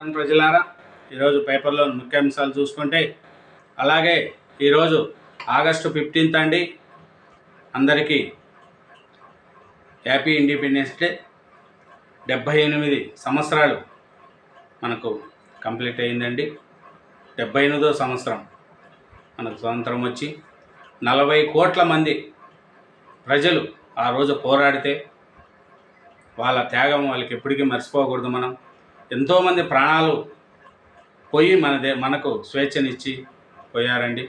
ప్రజలారా. ఈరోజు పేపర్లో ముఖ్యాంశాలు చూసుకుంటే అలాగే ఈరోజు ఆగస్టు ఫిఫ్టీన్త్ అండి. అందరికీ హ్యాపీ ఇండిపెండెన్స్ డే. డెబ్భై ఎనిమిది సంవత్సరాలు మనకు కంప్లీట్ అయిందండి డెబ్భై ఎనిమిదో సంవత్సరం మనకు స్వతంత్రం వచ్చి నలభై కోట్ల మంది ప్రజలు ఆ రోజు పోరాడితే వాళ్ళ త్యాగం వాళ్ళకి ఎప్పటికీ మర్చిపోకూడదు మనం. ఎంతోమంది ప్రాణాలు పోయి మన దే మనకు స్వేచ్ఛనిచ్చి పోయారండి.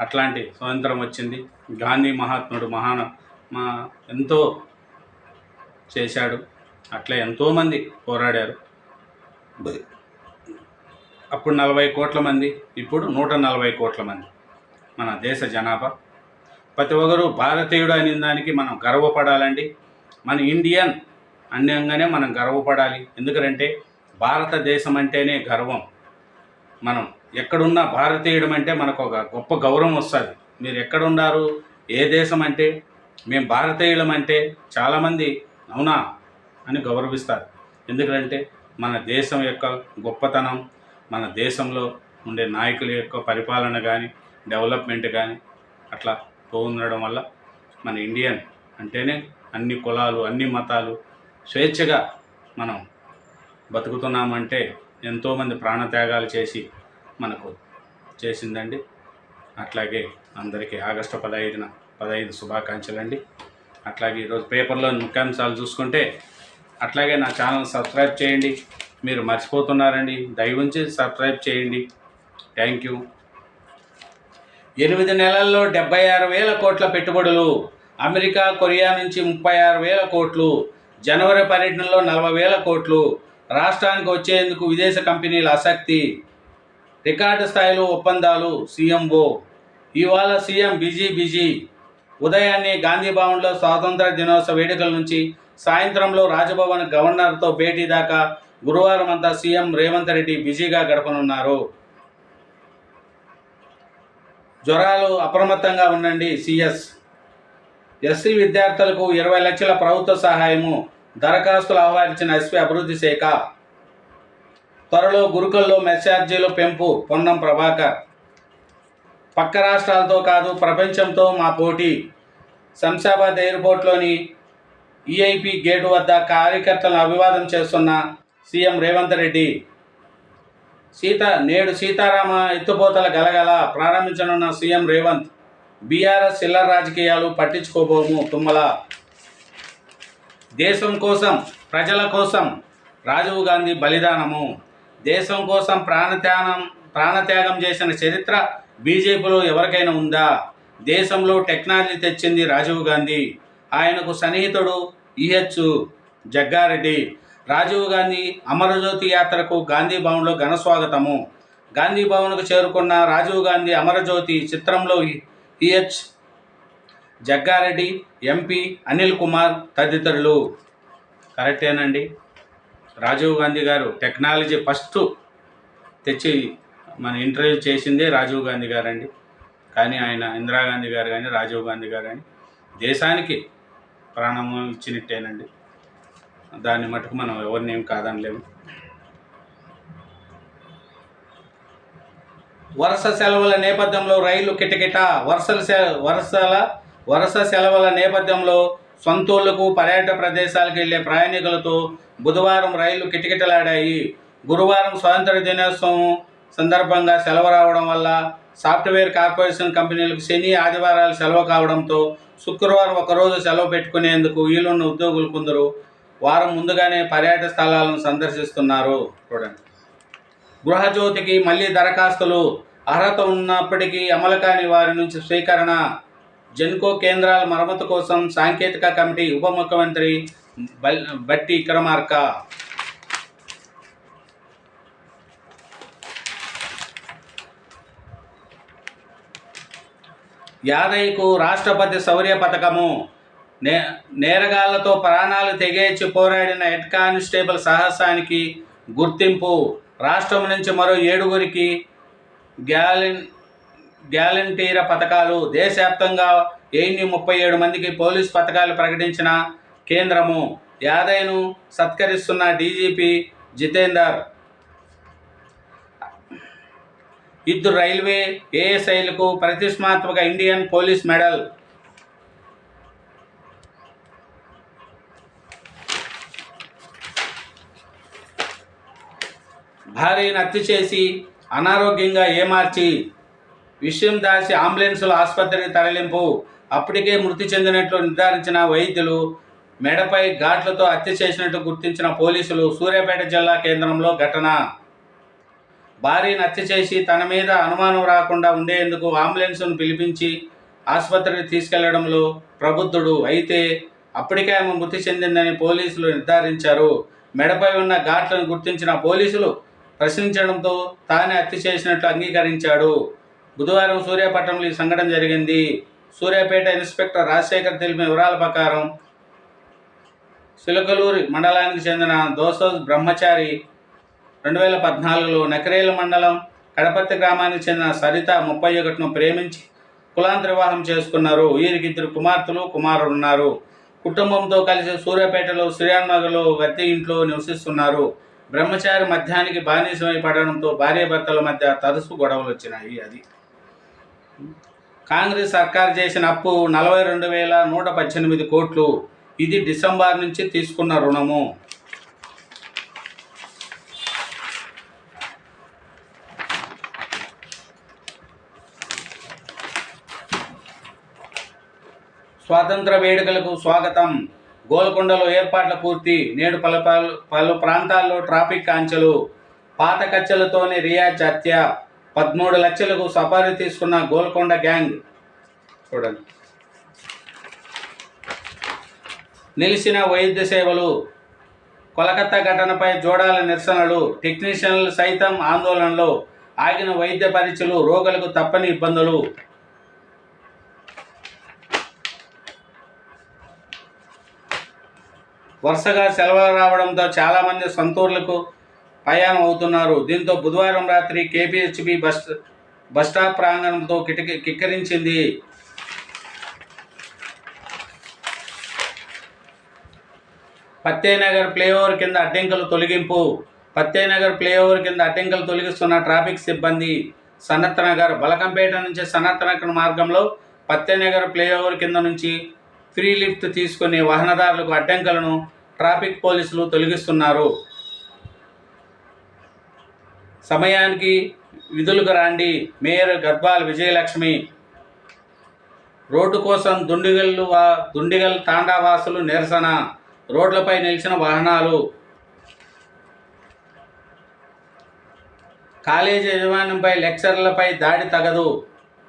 అట్లాంటి స్వతంత్రం వచ్చింది. గాంధీ మహాత్ముడు మహాన మా ఎంతో చేశాడు. అట్లా ఎంతోమంది పోరాడారు. అప్పుడు నలభై కోట్ల మంది ఇప్పుడు నూట నలభై కోట్ల మంది మన దేశ జనాభా. ప్రతి ఒక్కరు భారతీయుడు అనే దానికి మనం గర్వపడాలండి. మన ఇండియన్ అన్యంగానే మనం గర్వపడాలి. ఎందుకంటే భారతదేశం అంటేనే గర్వం. మనం ఎక్కడున్నా భారతీయుడం అంటే మనకు ఒక గొప్ప గౌరవం వస్తుంది. మీరు ఎక్కడున్నారు ఏ దేశం అంటే మేము భారతీయులం అంటే చాలామంది అవునా అని గౌరవిస్తారు. ఎందుకంటే మన దేశం యొక్క గొప్పతనం మన దేశంలో ఉండే నాయకుల యొక్క పరిపాలన కానీ డెవలప్మెంట్ కానీ అట్లా ఉండడం వల్ల మన ఇండియన్ అంటేనే అన్ని కులాలు అన్ని మతాలు స్వేచ్ఛగా మనం బతుకుతున్నామంటే ఎంతోమంది ప్రాణత్యాగాలు చేసి మనకు చేసిందండి. అట్లాగే అందరికీ ఆగస్టు పదహైదున పదహైదు శుభాకాంక్షలు అండి. అట్లాగే ఈరోజు పేపర్లో ముఖ్యాంశాలు చూసుకుంటే అట్లాగే నా ఛానల్ సబ్స్క్రైబ్ చేయండి. మీరు మర్చిపోతున్నారండి. దయవుంచి సబ్స్క్రైబ్ చేయండి. Thank you. ఎనిమిది నెలల్లో డెబ్బై ఆరు వేల కోట్ల పెట్టుబడులు అమెరికా కొరియా నుంచి ముప్పై ఆరు వేల కోట్లు జనవరి పర్యటనలో నలభై వేల కోట్లు రాష్ట్రానికి వచ్చేందుకు విదేశ కంపెనీల ఆసక్తి రికార్డు స్థాయిలో ఒప్పందాలు సీఎంఓ. ఇవాళ సీఎం బిజీ బిజీ. ఉదయాన్నే గాంధీ భవన్లో స్వాతంత్ర దినోత్సవ వేడుకల నుంచి సాయంత్రంలో రాజభవన్ గవర్నర్తో భేటీ దాకా గురువారం అంతా సీఎం రేవంత్ రెడ్డి బిజీగా గడపనున్నారు. జ్వరాలు అప్రమత్తంగా ఉండండి సిఎస్. ఎస్సీ విద్యార్థులకు ఇరవై లక్షల ప్రభుత్వ సహాయము. దరఖాస్తులు ఆహ్వానించిన ఎస్పీ అభివృద్ధి శాఖ త్వరలో గురుకుల్లో మెస్సార్జీలు పెంపు పొన్నం ప్రభాకర్. పక్క రాష్ట్రాలతో కాదు ప్రపంచంతో మా పోటీ. శంషాబాద్ ఎయిర్పోర్ట్లోని ఈఐపి గేటు వద్ద కార్యకర్తలను అభివాదం చేస్తున్న సీఎం రేవంత్ రెడ్డి. సీత నేడు సీతారామ ఎత్తుపోతల గలగల ప్రారంభించనున్న సీఎం రేవంత్ బీఆర్ఎస్ చిల్లర రాజకీయాలు పట్టించుకోబోము తుమ్మల. దేశం కోసం ప్రజల కోసం రాజీవ్ గాంధీ బలిదానము. దేశం కోసం ప్రాణత్యాగం ప్రాణత్యాగం చేసిన చరిత్ర బీజేపీలో ఎవరికైనా ఉందా? దేశంలో టెక్నాలజీ తెచ్చింది రాజీవ్ గాంధీ. ఆయనకు సన్నిహితుడు ఈహెచ్ జగ్గారెడ్డి. రాజీవ్ గాంధీ అమరజ్యోతి యాత్రకు గాంధీ భవన్లో ఘన స్వాగతము. గాంధీ భవన్కు చేరుకున్న రాజీవ్ గాంధీ అమరజ్యోతి చిత్రంలో ఈహెచ్ జగ్గారెడ్డి ఎంపీ అనిల్ కుమార్ తదితరులు. కరెక్టేనండి. రాజీవ్ గాంధీ గారు టెక్నాలజీ ఫస్ట్ తెచ్చి మన ఇంటర్వ్యూ చేసిందే రాజీవ్ గాంధీ గారండి. కానీ ఆయన ఇందిరాగాంధీ గారు కానీ రాజీవ్ గాంధీ గారు కానీ దేశానికి ప్రాణం ఇచ్చినట్టేనండి. దాన్ని మటుకు మనం ఎవరిని ఏం కాదనలేము. వరుస సెలవుల నేపథ్యంలో రైలు కిటకిట వరుసల సె వరుసల వరుస సెలవుల నేపథ్యంలో సొంతూళ్ళకు పర్యాటక ప్రదేశాలకు వెళ్ళే ప్రయాణికులతో బుధవారం రైళ్ళు కిటకిటలాడాయి. గురువారం స్వాతంత్ర దినోత్సవం సందర్భంగా సెలవు రావడం వల్ల సాఫ్ట్వేర్ కార్పొరేషన్ కంపెనీలకు శని ఆదివారాలు సెలవు కావడంతో శుక్రవారం ఒకరోజు సెలవు పెట్టుకునేందుకు వీలున్న ఉద్యోగులు కొందరు వారం ముందుగానే పర్యాటక స్థలాలను సందర్శిస్తున్నారు. చూడండి. గృహజ్యోతికి మళ్ళీ దరఖాస్తులు. అర్హత ఉన్నప్పటికీ అమలు కాని వారి నుంచి స్వీకరణ. జెన్కో కేంద్రాల మరమ్మతు కోసం సాంకేతిక కమిటీ ఉప ముఖ్యమంత్రి బల్ బట్టి విక్రమార్క యాదయ్యకు రాష్ట్రపతి శౌర్య పథకము. నే నేరగాళ్ళతో ప్రాణాలు తెగేచి పోరాడిన హెడ్ కానిస్టేబుల్ సాహసానికి గుర్తింపు. రాష్ట్రం నుంచి మరో ఏడుగురికి గ్యాలెన్ గ్యాలంటీర పథకాలు దేశవ్యాప్తంగా వెయ్యి ముప్పై ఏడు మందికి పోలీస్ పథకాలు ప్రకటించిన కేంద్రము యాదయ్యను సత్కరిస్తున్న డీజీపీ జితేందర్. ఇద్దరు రైల్వే ఏఎస్ఐలకు ప్రతిష్టాత్మక ఇండియన్ పోలీస్ మెడల్. భార్యను హత్య చేసి అనారోగ్యంగా ఏమార్చి విషయం దాచి అంబులెన్సులు ఆసుపత్రికి తరలింపు. అప్పటికే మృతి చెందినట్లు నిర్ధారించిన వైద్యులు మెడపై ఘాట్లతో హత్య చేసినట్టు గుర్తించిన పోలీసులు సూర్యాపేట జిల్లా కేంద్రంలో ఘటన. భార్యను హత్య చేసి తన మీద అనుమానం రాకుండా ఉండేందుకు అంబులెన్స్ను పిలిపించి ఆసుపత్రికి తీసుకెళ్ళడంలో ప్రబుద్ధుడు అయితే అప్పటికే ఆమె మృతి చెందిందని పోలీసులు నిర్ధారించారు. మెడపై ఉన్న ఘాట్లను గుర్తించిన పోలీసులు ప్రశ్నించడంతో తానే హత్య చేసినట్లు అంగీకరించాడు. బుధవారం సూర్యాపట్నంలో ఈ సంఘటన జరిగింది. సూర్యాపేట ఇన్స్పెక్టర్ రాజశేఖర్ తెలిపిన వివరాల ప్రకారం సిలకలూరి మండలానికి చెందిన దోసోజ్ బ్రహ్మచారి రెండు వేల పద్నాలుగులో నకరేల మండలం కడపర్తి గ్రామానికి చెందిన సరిత ముప్పై ఒకటిను ప్రేమించి కులాంతర వివాహం చేసుకున్నారు. వీరికి ఇద్దరు కుమార్తెలు కుమారుడు ఉన్నారు. కుటుంబంతో కలిసి సూర్యాపేటలో శ్రీరామ్నగర్లో వ్యక్తి ఇంట్లో నివసిస్తున్నారు. బ్రహ్మచారి మధ్యానికి బానిసమై పడడంతో భార్యాభర్తల మధ్య తరచు గొడవలు వచ్చినాయి. అది కాంగ్రెస్ సర్కార్ చేసిన అప్పు నలభై రెండు వేల నూట పద్దెనిమిది కోట్లు. ఇది డిసెంబర్ నుంచి తీసుకున్న రుణము. స్వాతంత్ర వేడుకలకు స్వాగతం. గోల్కొండలో ఏర్పాట్ల పూర్తి. నేడు పలు పలు పలు ప్రాంతాల్లో ట్రాఫిక్ కాంచెలు. పాత కచ్చలతోనే రియాజ్ హత్య. పదమూడు లక్షలకు సఫారీ తీసుకున్న గోల్కొండ గ్యాంగ్. చూడండి. నిలిచిన వైద్య సేవలు కొలకత్తా ఘటనపై జోడాల నిరసనలు టెక్నీషియన్లు సైతం ఆందోళనలో ఆగిన వైద్య పరీక్షలు రోగులకు తప్పని ఇబ్బందులు. వరుసగా సెలవులు రావడంతో చాలామంది సొంతూర్లకు ప్రయాణం అవుతున్నారు. దీంతో బుధవారం రాత్రి కేపీహెచ్బి బస్ బస్ స్టాప్ ప్రాంగణంతో కిటకి కిక్కరించింది. పత్తేనగర్ ఫ్లైఓవర్ కింద అడ్డంకులు తొలగింపు. పత్తేనగర్ ఫ్లైఓవర్ కింద అడ్డంకులు తొలగిస్తున్న ట్రాఫిక్ సిబ్బంది సనత్ నగర్ బలకంపేట నుంచి సనత్ నగర్ మార్గంలో పత్తేనగర్ ఫ్లైఓవర్ కింద నుంచి ఫ్రీ లిఫ్ట్ తీసుకునే వాహనదారులకు అడ్డంకులను ట్రాఫిక్ పోలీసులు తొలగిస్తున్నారు. సమయానికి విధులకు రాండి. మేయర్ గర్భాల విజయలక్ష్మి. రోడ్డు కోసం దుండిగల్లు వా దుండిగల్ తాండావాసులు నిరసన. రోడ్లపై నిలిచిన వాహనాలు. కాలేజీ యజమానంపై లెక్చర్లపై దాడి తగదు.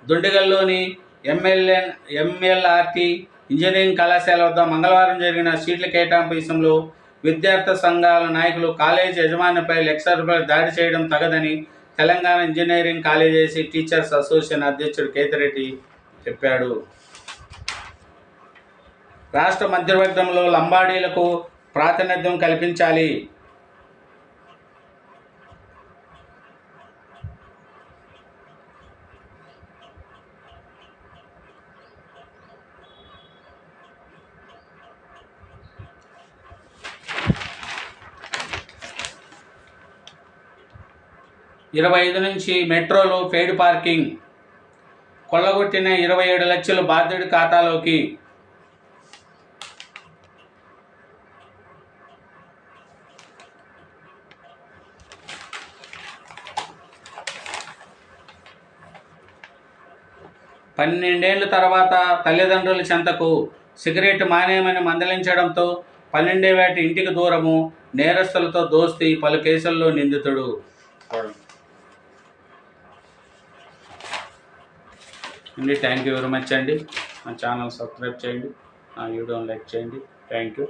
దుండిగల్లోని ఎమ్మెల్యే ఎంఎల్ఆర్టీ ఇంజనీరింగ్ కళాశాల వద్ద మంగళవారం జరిగిన సీట్ల కేటాయింపు విషయంలో విద్యార్థి సంఘాల నాయకులు కాలేజీ యజమానిపై లెక్చర్పై దాడి చేయడం తగదని Telangana engineering college teachers association అధ్యక్షుడు కేతిరెడ్డి చెప్పాడు. రాష్ట్ర మధ్యవర్గంలో లంబాడీలకు ప్రాతినిధ్యం కల్పించాలి. ఇరవై ఐదు నుంచి మెట్రోలు పెయిడ్ పార్కింగ్. కొల్లగొట్టిన ఇరవై ఏడు లక్షలు బాధ్యుడి ఖాతాలోకి. పన్నెండేళ్ళ తర్వాత తల్లిదండ్రుల చెంతకు సిగరెట్ మానేయమని మందలించడంతో పన్నెండేవేటి ఇంటికి దూరము నేరస్తులతో దోస్తీ పలు కేసుల్లో నిందితుడు. అండి. థ్యాంక్ యూ వెరీ మచ్ అండి. మా ఛానల్ సబ్స్క్రైబ్ చేయండి. నా వీడియోని లైక్ చేయండి. Thank you